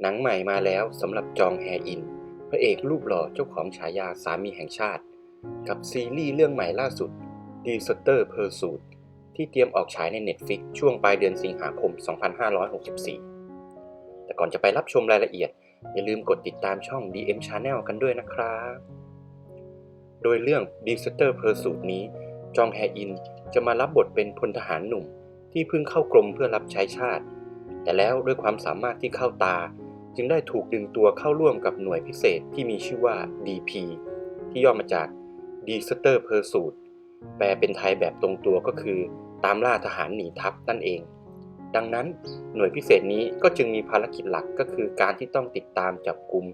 หนังใหม่มาแล้วสำหรับจองแฮอิน พระเอกรูปหล่อเจ้าของฉายาสามีแห่งชาติ กับซีรีส์เรื่องใหม่ล่าสุด d e s e r t e r Pursuit ที่เตรียมออกฉายใน Netflix ช่วงปลายเดือนสิงหาคม 2564 แต่ก่อนจะไปรับชมรายละเอียด อย่าลืมกดติดตามช่อง DM Channel กันด้วยนะครับ โดยเรื่อง d e s e r t e r Pursuit นี้ จองแฮอินจะมารับบทเป็นพลทหารหนุ่มที่เพิ่งเข้ากรมเพื่อรับใช้ชาติ แต่แล้วด้วยความสามารถที่เข้าตา จึงได้ถูกดึงตัวเข้าร่วมกับหน่วยพิเศษที่มีชื่อว่า DP ที่ย่อมาจาก d e s e r t e r Pursuit แปลเป็นไทยแบบตรงตัวก็คือ ตามล่าทหารหนีทัพนั่นเอง ดังนั้นหน่วยพิเศษนี้ก็จึงมีภารกิจหลักก็คือการที่ต้องติดตามจับกลุ่ม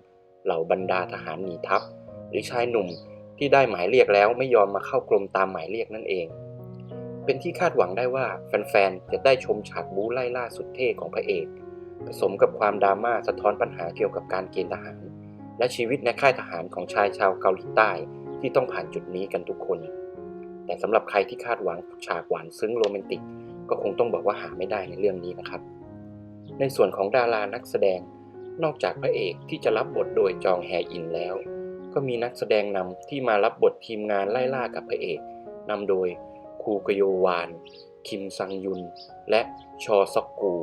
เหล่าบรรดาทหารหนีทัพ หรือชายหนุ่มที่ได้หมายเรียกแล้วไม่ยอมมาเข้ากรมตามหมายเรียกนั่นเอง เป็นที่คาดหวังได้ว่าแฟนๆจะได้ชมฉากบู๊ไล่ล่าสุดเท่ของพระเอก ผสมกับความดราม่าสะท้อนปัญหาเกี่ยวกับการเกณฑ์ทหาร และชีวิตในค่ายทหารของชายชาวเกาหลีใต้ที่ต้องผ่านจุดนี้กันทุกคน แต่สำหรับใครที่คาดหวังฉากหวานซึ้งโรแมนติก ก็คงต้องบอกว่าหาไม่ได้ในเรื่องนี้นะครับ ในส่วนของดารานักแสดง นอกจากพระเอกที่จะรับบทโดยจองแฮอินแล้ว ก็มีนักแสดงนำที่มารับบททีมงานไล่ล่ากับพระเอกนำโดยคูกโยวาน คิมซังยุน และชอซอกกู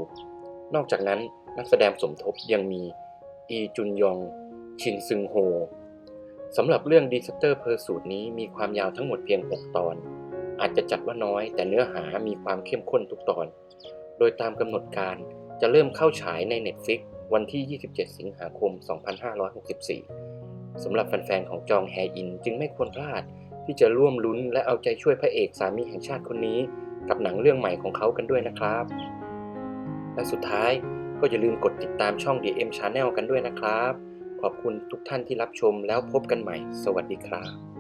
นอกจากนั้นนักแสดงสมทบยังมี อีจุนยอง ชินซึงโฮสำหรับเรื่อง d e s e r t e r Pursuit นี้มีความยาวทั้งหมดเพียง 6 ตอน อาจจะจัดว่าน้อย แต่เนื้อหามีความเข้มข้นทุกตอน โดยตามกำหนดการจะเริ่มเข้าฉายใน Netflix วันที่ 27 สิงหาคม 2564 สำหรับแฟนๆของจองแฮอินจึงไม่ควรพลาดที่จะร่วมลุ้นและเอาใจช่วยพระเอกสามีแห่งชาติคนนี้ กับหนังเรื่องใหม่ของเขากันด้วยนะครับ และสุดท้ายก็อย่าลืมกดติดตามช่อง DM Channel กันด้วยนะครับ ขอบคุณทุกท่านที่รับชมแล้วพบกันใหม่ สวัสดีครับ